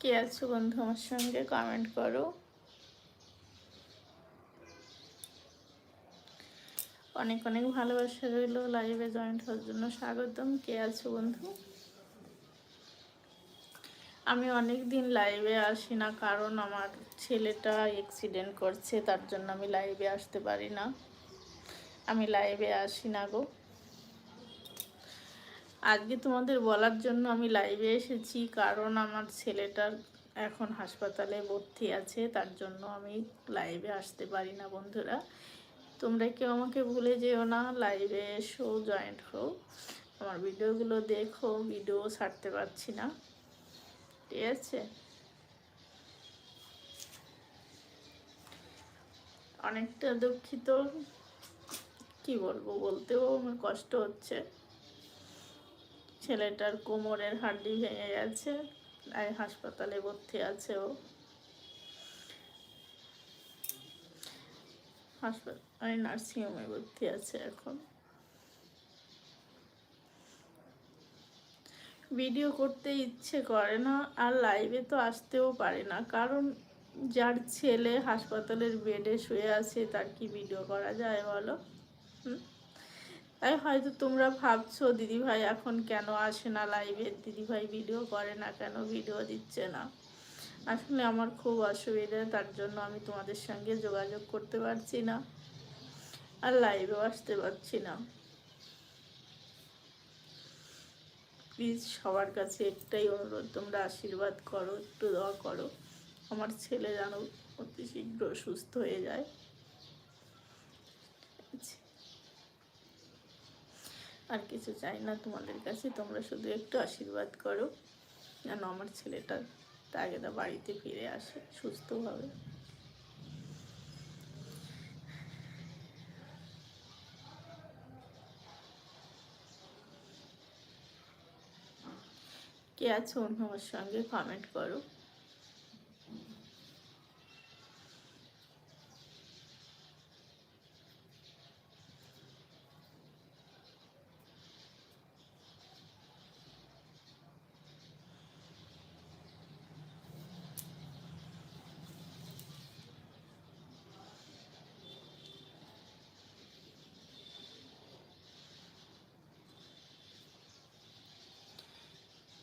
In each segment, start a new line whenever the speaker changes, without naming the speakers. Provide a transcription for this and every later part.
কে আছো বন্ধু আমার সঙ্গে? কমেন্ট করো। অনেক অনেক ভালোবাসা রইল লাইভে জয়েন্ট হওয়ার জন্য। স্বাগতম। কে আছো বন্ধু? আমি অনেক দিন লাইভে আসি না, কারণ আমার ছেলেটা অ্যাক্সিডেন্ট করছে, তার জন্য আমি লাইভে আসতে পারি না। আমি লাইভে আসি না গো। আজকে তোমাদের বলার জন্য আমি লাইভে এসেছি, কারণ আমার ছেলেটার এখন হাসপাতালে ভর্তি আছে, তার জন্য আমি লাইভে আসতে পারি না বন্ধুরা। তোমরা কেউ আমাকে ভুলে যেও না লাইভে এসো জয়েন্ট হও। আমার ভিডিওগুলো দেখো, ভিডিও ছাড়তে পারছি না। ঠিক আছে? অনেকটা দুঃখিত, কি বলব, বলতেও আমার কষ্ট হচ্ছে। ছেলেটার কোমরের হাড্ডি ভেঙে গেছে তাই হাসপাতালে ভর্তি আছে ও। হাসপাতালে নার্সিংহোমে ভর্তি আছে এখন। ভিডিও করতে ইচ্ছে করে না, আর লাইভে তো আসতেও পারে না, কারণ যার ছেলে হাসপাতালের বেডে শুয়ে আছে, তার কি ভিডিও করা যায় বলো? তাই হয়তো তোমরা ভাবছ, দিদিভাই এখন কেন আসে না লাইভে দিদিভাই ভিডিও করে না কেন? ভিডিও দিচ্ছে না। আসলে আমার খুব অসুবিধা, তার জন্য আমি তোমাদের সঙ্গে যোগাযোগ করতে পারছি না আর লাইভেও আসতে পারছি না। প্লিজ সবার কাছে একটাই অনুরোধ, তোমরা আশীর্বাদ করো, একটু দোয়া করো। আমার ছেলে যেন অতি শীঘ্র সুস্থ হয়ে যায়। আর কিছু চাই না তোমাদের কাছে, তোমরা শুধু একটু আশীর্বাদ করো। যেন আমার ছেলেটা তাগেদা বাড়িতে ফিরে আসে সুস্থভাবে। কে আছো আমার সঙ্গে? কমেন্ট করো।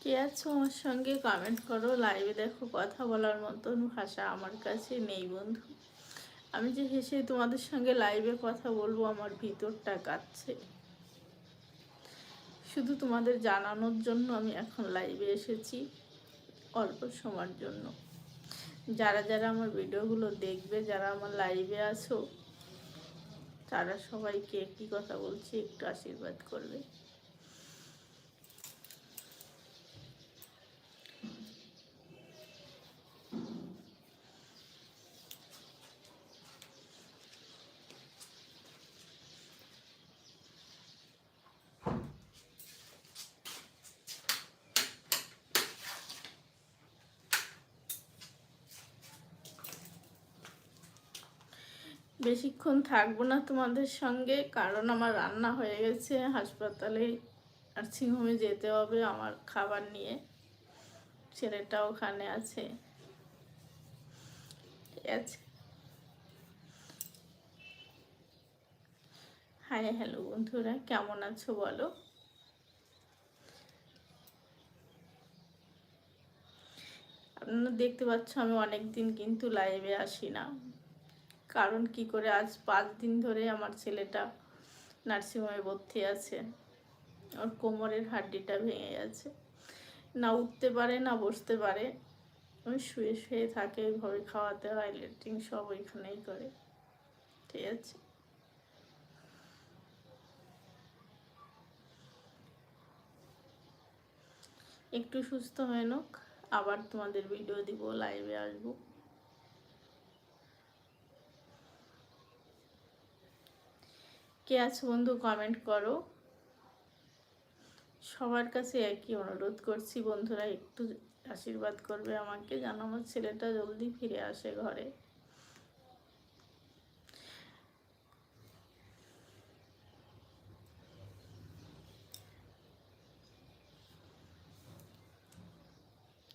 কে আছো আমার সঙ্গে? কমেন্ট করো লাইভে দেখো, কথা বলার মতন ভাষা আমার কাছে নেই বন্ধু। আমি যে হেসে তোমাদের সঙ্গে লাইভে কথা বলব, আমার ভিতরটা কাঁদছে শুধু তোমাদের জানানোর জন্য আমি এখন লাইভে এসেছি, অল্প সময়ের জন্য। যারা যারা আমার ভিডিওগুলো দেখবে, যারা আমার লাইভে আছো, তারা সবাইকে একই কথা বলছি, একটু আশীর্বাদ করবে। বেশিক্ষণ থাকব না তোমাদের সঙ্গে, কারণ আমার রান্না হয়ে গেছে, হাসপাতালে নার্সিংহোমে যেতে হবে আমার খাবার নিয়ে। ছেলেটা ওখানে আছে। ঠিক আছে। হাই, হ্যালো বন্ধুরা, কেমন আছো বলো? আপনারা দেখতে পাচ্ছ আমি অনেক দিন কিন্তু লাইভে আসি না। কারণ কি করে আজ পাঁচ দিন ধরে আমার ছেলেটা নার্সিংহোমে ভর্তি আছে। ওর কোমরের হাড্ডিটা ভেঙে গেছে। না উঠতে পারে, না বসতে পারে। ওই শুয়ে শুয়ে থাকে ওইভাবে খাওয়াতে হয়, লেট্রিন সব ওইখানেই করে। ঠিক আছে? একটু সুস্থ হয়ে নোক, আবার তোমাদের ভিডিও দিব লাইভে আসব। কে আছে বন্ধু? কমেন্ট করো। সবার কাছে একই অনুরোধ করছি বন্ধুরা, একটু আশীর্বাদ করবে আমাকে যেন আমার ছেলেটা জলদি ফিরে আসে ঘরে।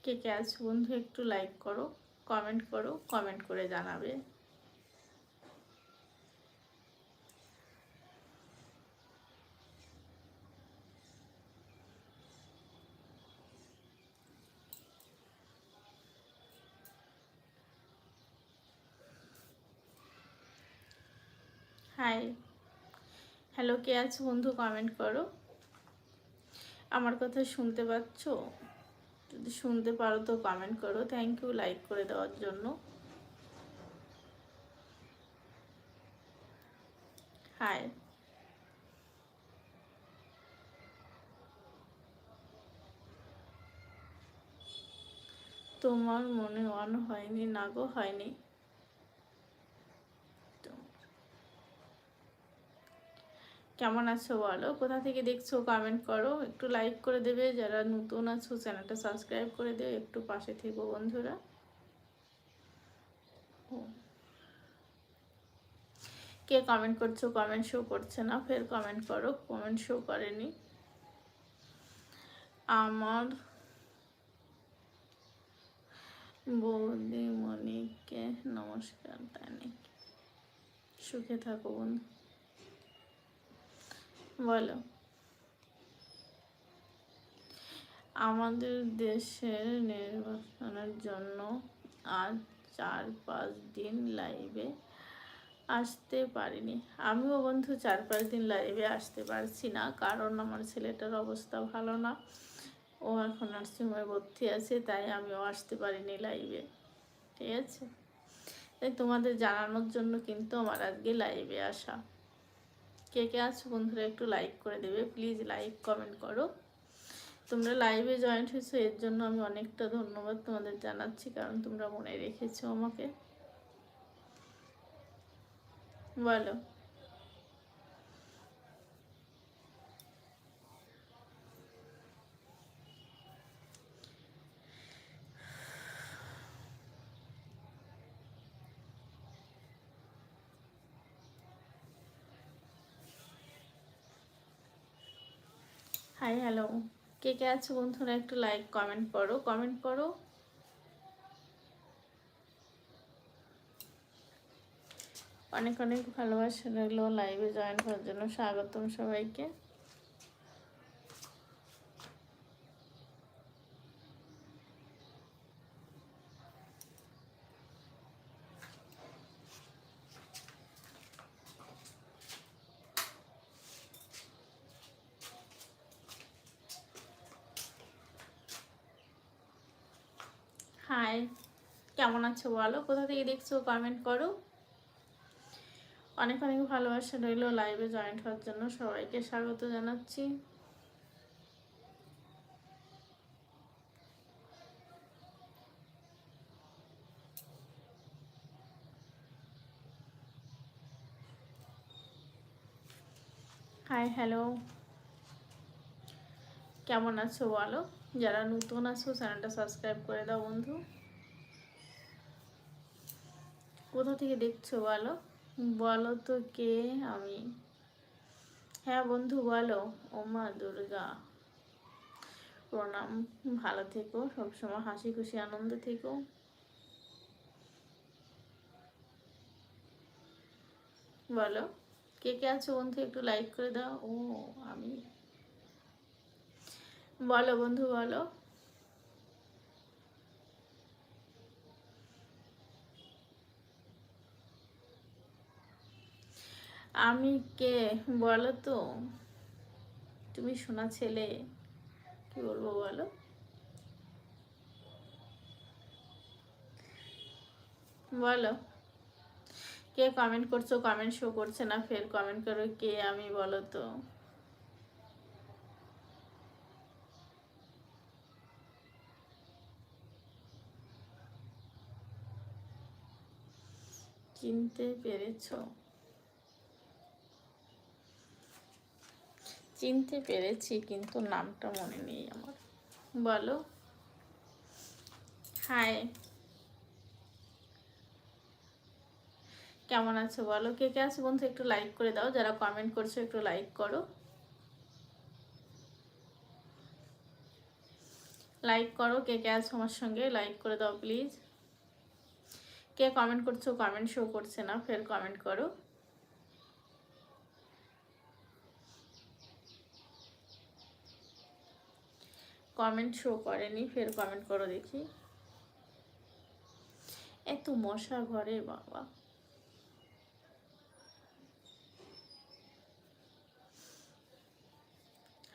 কে কে আছো বন্ধু? একটু লাইক করো কমেন্ট করো কমেন্ট করে জানাবে। হাই হ্যালো কে আছো বন্ধু? কমেন্ট করো। আমার কথা শুনতে পাচ্ছ? যদি শুনতে পারো তো কমেন্ট করো। থ্যাংক ইউ লাইক করে দেওয়ার জন্য। হাই তোমার মনে অন হয়নি? না গো, হয়নি। কেমন আছো বলো? কোথা থেকে দেখছ কমেন্ট করো। একটু লাইক করে দেবে। যারা নতুন আছো চ্যানেলটা সাবস্ক্রাইব করে দেবে একটু পাশে থেকো বন্ধুরা। কে কমেন্ট করছ কমেন্ট শো করছে না, ফের কমেন্ট করো। কমেন্ট শো করেনি। আমার বৌদি বৌদিমণিকে নমস্কার, তাই নাকি? সুখে থাকো বন্ধু। বলো। আমাদের দেশের নির্বাচনের জন্য আজ চার পাঁচ দিন লাইভে আসতে পারিনি। আমিও বন্ধু চার পাঁচ দিন লাইভে আসতে পারছি না, কারণ আমার ছেলেটার অবস্থা ভালো না। ও এখন নার্সিংহোমে ভর্তি আছে, তাই আমিও আসতে পারিনি লাইভে ঠিক আছে? তাই তোমাদের জানানোর জন্য কিন্তু আমার আজকে লাইভে আসা। কে কে আছো বন্ধুরা একটু লাইক করে দেবে প্লিজ লাইক কমেন্ট করো। তোমরা লাইভে জয়েন্ট হয়েছো, এর জন্য আমি অনেকটা ধন্যবাদ তোমাদের জানাচ্ছি, কারণ তোমরা মনে রেখেছো আমাকে। বলো। হাই হ্যালো কে কে আছো বন্ধুরা, একটু লাইক কমেন্ট করো কমেন্ট করো। অনেক অনেক ভালোবাসা রইল লাইভে জয়েন করার জন্য, স্বাগতম সবাইকে হাই কেমন আছো বলো, কোথা থেকে দেখছ কমেন্ট করো। অনেক অনেক ভালোবাসা রইল লাইভে জয়েন্ট হওয়ার জন্য, সবাইকে স্বাগত জানাচ্ছি। হাই হ্যালো কেমন আছো, বলো? যারা নতুন আছো, চ্যানেলটা সাবস্ক্রাইব করে দাও, বন্ধু। কোথা থেকে দেখছ বলো? বলো তো কে আমি? হ্যাঁ বন্ধু বলো ও মা দুর্গা। প্রণাম, ভালো থেকো, সবসময় হাসি খুশি, আনন্দ থেকো। বলো, কে কে আছো বন্ধু? একটু লাইক করে দাও। ও, আমি। বলো বন্ধু, বলো। আমি কে? বলো তো। তুমি শোনা ছেলে। কি বলব বলো? বলো। কে কমেন্ট করছ? কমেন্ট শো করছে না? ফের কমেন্ট করো কে আমি বলো তো। চিনতে পেরেছ? চিনতে পেরেছি, কিন্তু নামটা মনে নেই আমার। বলো। হাই কেমন আছো? বলো। কে কে আছে বন্ধু? একটু লাইক করে দাও। যারা কমেন্ট করছ, একটু লাইক করো। লাইক করো। কে কে আছো আমার সঙ্গে? লাইক করে দাও প্লিজ কে কমেন্ট করছ কমেন্ট শো করছে না, ফের কমেন্ট করো। কমেন্ট শো করেনি, ফের কমেন্ট করো দেখি। এত মশা ঘরে, বাবা।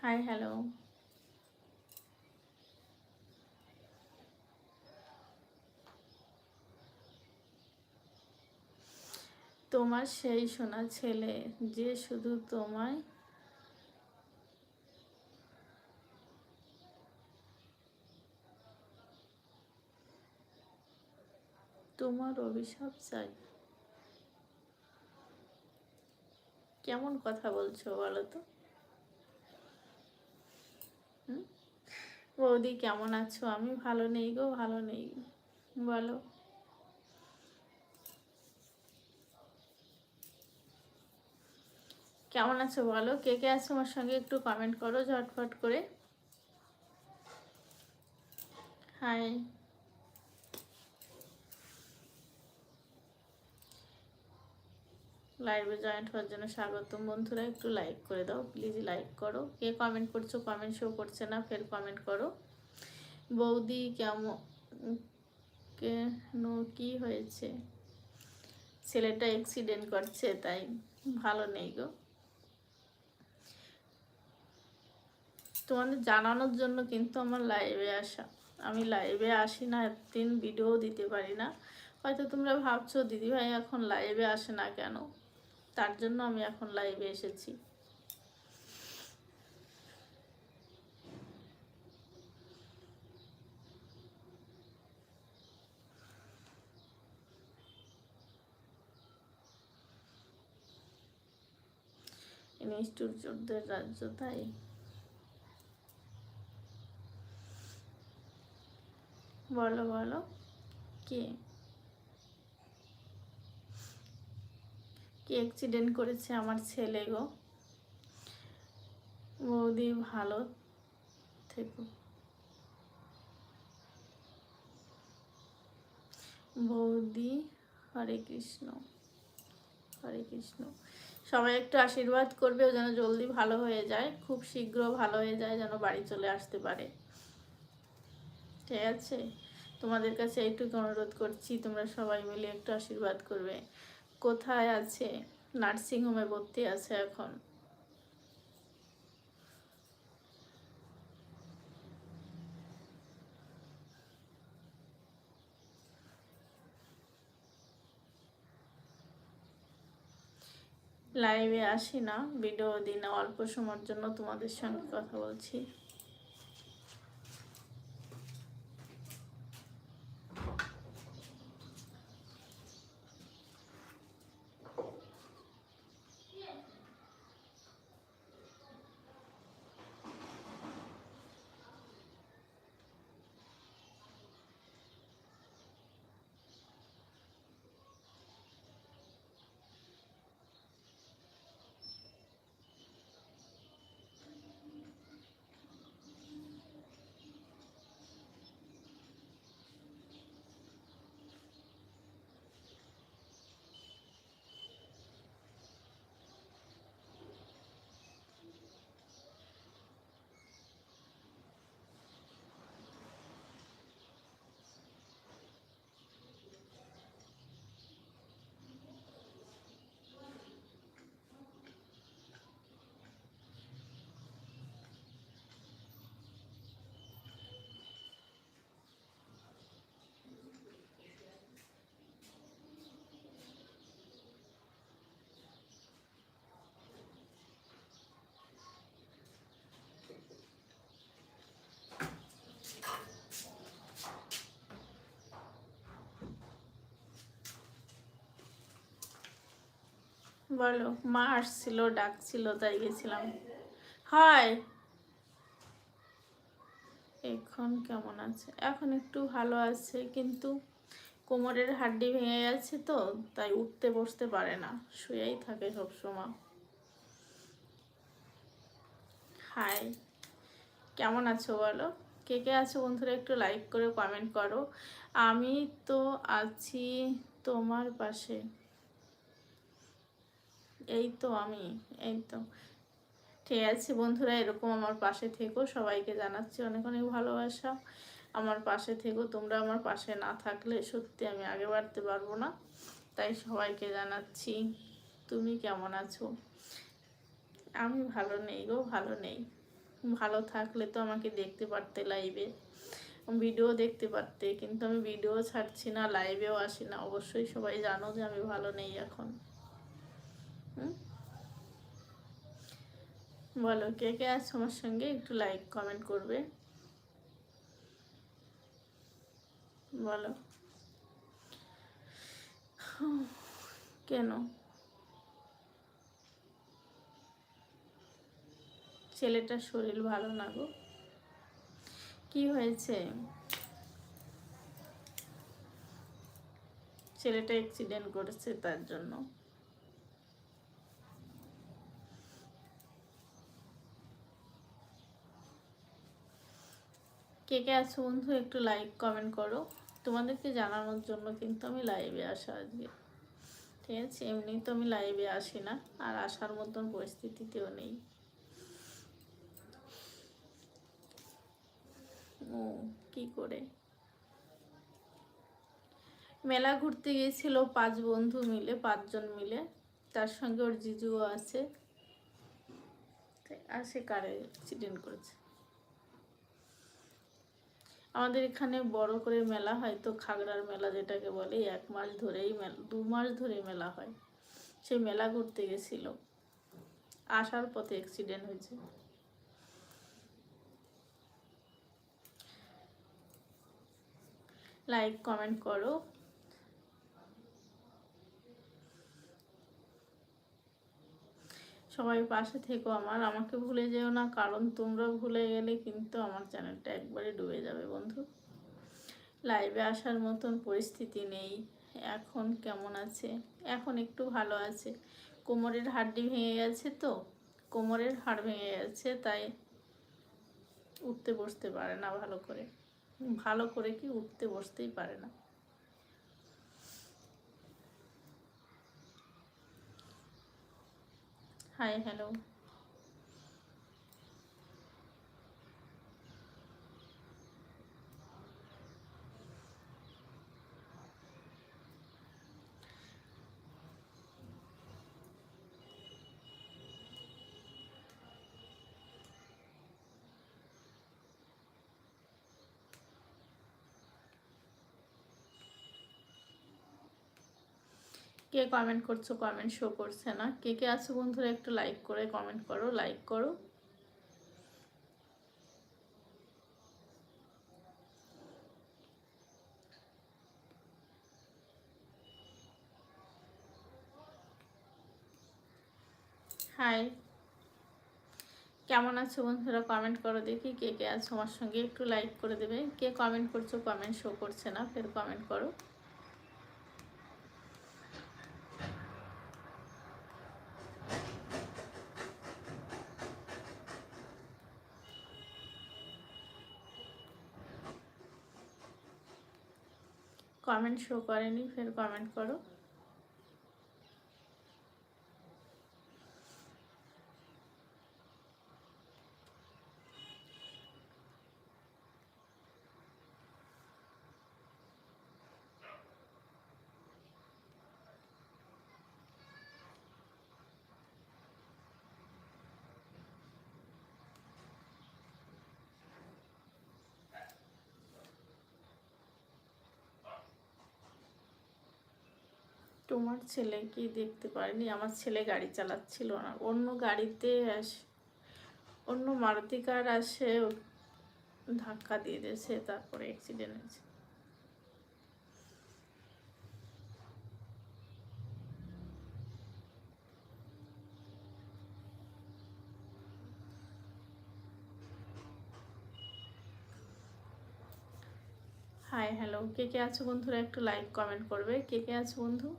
হাই হ্যালো তোমার সেই সোনা ছেলে, যে শুধু তোমায় তোমার অভিশাপ চাই। কেমন কথা বলছো বলো তো? বৌদি কেমন আছো? আমি ভালো নেই গো, ভালো নেই। বলো। কেমন আছো বলো? কে কে আছো আমার সঙ্গে একটু কমেন্ট করো ঝটফট করে। হাই লাইভে জয়েন্ট হওয়ার জন্য স্বাগতম। বন্ধুরা, একটু লাইক করে দাও প্লিজ লাইক করো। কে কমেন্ট করছ কমেন্ট শো করছে না, ফের কমেন্ট করো। বৌদি কেমন, কেন, কি হয়েছে? ছেলেটা অ্যাক্সিডেন্ট করছে, তাই ভালো নেই গো। তোমাদের জানানোর জন্য কিন্তু আমার লাইভে আসা। আমি লাইভে আসি না, একদিন ভিডিও দিতে পারি না। হয়তো তোমরা ভাবছ, দিদিভাই এখন লাইভে আসে না কেন? তার জন্য আমি এখন লাইভে এসেছি। নিষ্ঠুরদের রাজ্য তাই। বলো বলো কে? কে অ্যাক্সিডেন্ট করেছে আমার ছেলে গো? বৌদি ভালো থেকো। বৌদি, হরে কৃষ্ণ হরে কৃষ্ণ। সবাই একটু আশীর্বাদ করবে, ও যেন জলদি ভালো হয়ে যায়, খুব শীঘ্র ভালো হয়ে যায়, যেন বাড়ি চলে আসতে পারে। ঠিক আছে? তোমাদের কাছে এইটুকু অনুরোধ করছি, তোমরা সবাই মিলে একটু আশীর্বাদ করবে। কোথায় আছে? নার্সিং হোমে ভর্তি আছে এখন। লাইভে আসি না ভিডিও দিই না অল্প সময়ের জন্য তোমাদের সঙ্গে কথা বলছি। বলো, মা আসছিল, ডাকছিল, তাই গেছিলাম। হাই। এখন কেমন আছে? এখন একটু ভালো আছে, কিন্তু কোমরের হাড্ডি ভেঙে গেছে তো, তাই উঠতে বসতে পারে না। শুয়েই থাকে সব সময় হাই। কেমন আছো বলো? কে কে আছে বন্ধুরা একটু লাইক করে কমেন্ট করো। আমি তো আছি তোমার পাশে। এই তো আমি, এই তো। ঠিক আছে বন্ধুরা, এরকম আমার পাশে থেকো, সবাইকে জানাচ্ছি অনেক অনেক ভালোবাসা। আমার পাশে থেকো, তোমরা আমার পাশে না থাকলে সত্যি আমি আগে বাড়তে পারব না। তাই সবাইকে জানাচ্ছি, তুমি কেমন আছো? আমি ভালো নেই গো, ভালো নেই। ভালো থাকলে তো আমাকে দেখতে পারতে লাইভে ভিডিও দেখতে পারতে। কিন্তু আমি ভিডিও ছাড়ছি না লাইভেও আসি না। অবশ্যই সবাই জানো যে আমি ভালো নেই এখন। বলো, কে কে আছো আমার সঙ্গে? একটু লাইক কমেন্ট করবে। বলো। কেন? ছেলেটার শরীর ভালো না গো। কি হয়েছে? ছেলেটা অ্যাক্সিডেন্ট করেছে তার জন্য। কে কে আছো বন্ধু একটু লাইক কমেন্ট করো। তোমাদেরকে জানানোর জন্য কিন্তু আমি লাইভে আসা আজকে। ঠিক আছে? এমনি তো আমি লাইভে আসি না, আর আসার মতন পরিস্থিতিতেও নেই। ও, কি করে? মেলা ঘুরতে গিয়েছিল পাঁচ বন্ধু মিলে, পাঁচজন মিলে। তার সঙ্গে ওর জিজুও আছে। আর সে কারে অ্যাক্সিডেন্ট করেছে? আমাদের এখানে বড় করে মেলা হয় তো খাগড়ার মেলা যেটাকে বলে এক মাস ধরেই মেলা, দু মাস ধরে মেলা হয়। সে মেলা ঘুরতে গেছিল। আসার পথে অ্যাক্সিডেন্ট হয়েছে। লাইক কমেন্ট করো। সবাই পাশে থেকো আমার। আমাকে ভুলে যেও না, কারণ তোমরা ভুলে গেলে কিন্তু আমার চ্যানেলটা একবারে ডুবে যাবে বন্ধু। লাইভে আসার মতন পরিস্থিতি নেই। এখন কেমন আছে? এখন একটু ভালো আছে। কোমরের হাড্ডি ভেঙে গেছে তো, কোমরের হাড় ভেঙে গেছে, তাই উঠতে বসতে পারে না ভালো করে। ভালো করে কি উঠতে বসতেই পারে না। হাই হ্যালো কে কমেন্ট করছ কমেন্ট শো করছে না। কে কে আছো বন্ধুরা, একটু লাইক করে কমেন্ট করো লাইক করো। হাই কেমন আছো বন্ধুরা কমেন্ট করো দেখি কে কে আছো আমার সঙ্গে, একটু লাইক করে দেবে। কে কমেন্ট করছ কমেন্ট শো করছে না, ফের কমেন্ট করো। কমেন্ট শো করেনি ফের কমেন্ট করো। তোমার ছেলে কি দেখতে পারেনি? আমার ছেলে গাড়ি চালাচ্ছিল না। অন্য গাড়িতে আসে, অন্য মারুতি কার আসে ধাক্কা দিয়ে দিয়েছে, তারপরে অ্যাক্সিডেন্ট হয়েছে। হাই হ্যালো কে কে আছো বন্ধুরা? একটু লাইক কমেন্ট করবে। কে কে আছো বন্ধু?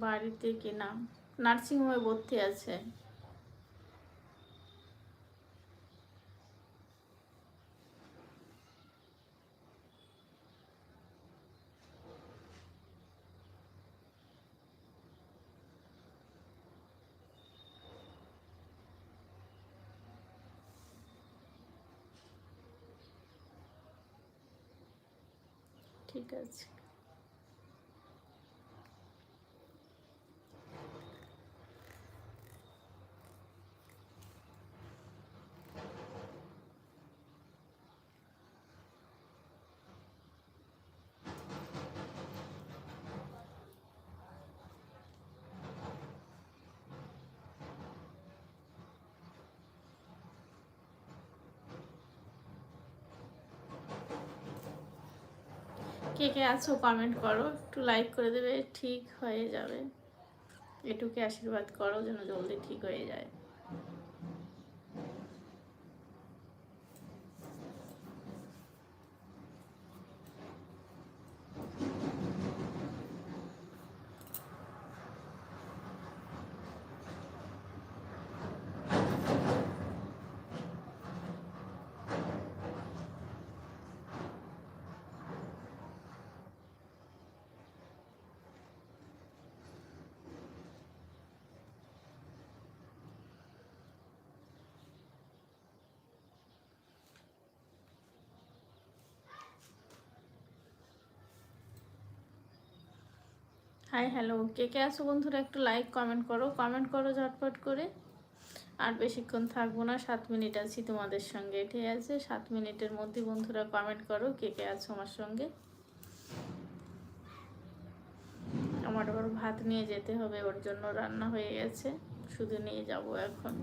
বাড়িতে কি না? নার্সিংহোমে ভর্তি আছে। ঠিক আছে। কে কে আছো কমেন্ট করো। একটু লাইক করে দেবে, ঠিক হয়ে যাবে। এটুকু আশীর্বাদ করো যেন জলদি ঠিক হয়ে যায়। হাই হ্যালো কে কে আছো বন্ধুরা? একটু লাইক কমেন্ট করো। কমেন্ট করো ঝটপট করে। আর বেশিক্ষণ থাকব না, সাত মিনিট আছি তোমাদের সঙ্গে, ঠিক আছে? সাত মিনিটের মধ্যে বন্ধুরা কমেন্ট করো কে কে আছো আমার সঙ্গে। আমার ওর ভাত নিয়ে যেতে হবে, ওর জন্য রান্না হয়ে গেছে। শুধু নিয়ে যাব এখন।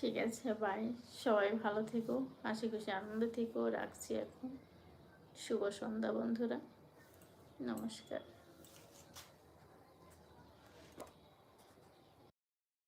ঠিক আছে বাই সবাই ভালো থেকো, হাসি খুশি, আনন্দ থেকো, রাখছি এখন। শুভ সন্ধ্যা বন্ধুরা, নমস্কার।